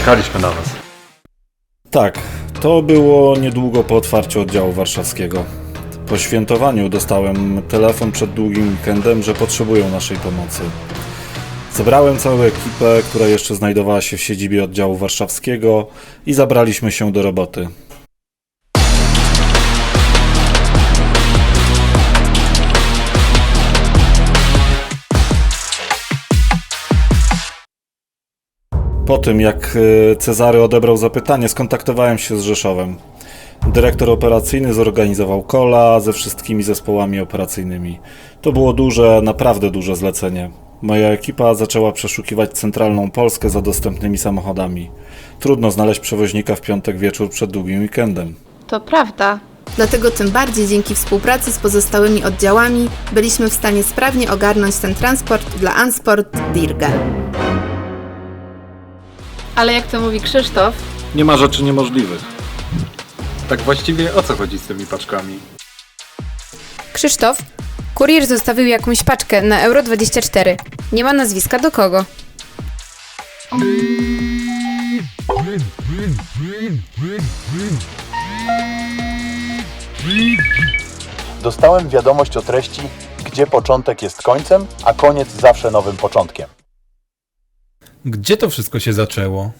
Czekaliśmy na was. Tak, to było niedługo po otwarciu oddziału warszawskiego. Po świętowaniu dostałem telefon przed długim weekendem, że potrzebują naszej pomocy. Zebrałem całą ekipę, która jeszcze znajdowała się w siedzibie oddziału warszawskiego i zabraliśmy się do roboty. Po tym, jak e, Cezary odebrał zapytanie, skontaktowałem się z Rzeszowem. Dyrektor operacyjny zorganizował kola ze wszystkimi zespołami operacyjnymi. To było duże, naprawdę duże zlecenie. Moja ekipa zaczęła przeszukiwać centralną Polskę za dostępnymi samochodami. Trudno znaleźć przewoźnika w piątek wieczór przed długim weekendem. To prawda. Dlatego tym bardziej dzięki współpracy z pozostałymi oddziałami byliśmy w stanie sprawnie ogarnąć ten transport dla Ansport Dirge. Ale jak to mówi Krzysztof, Nie ma rzeczy niemożliwych. Tak właściwie o co chodzi z tymi paczkami? Krzysztof, kurier zostawił jakąś paczkę na Euro 24. Nie ma nazwiska do kogo. Dostałem wiadomość o treści, gdzie początek jest końcem, a koniec zawsze nowym początkiem. Gdzie to wszystko się zaczęło?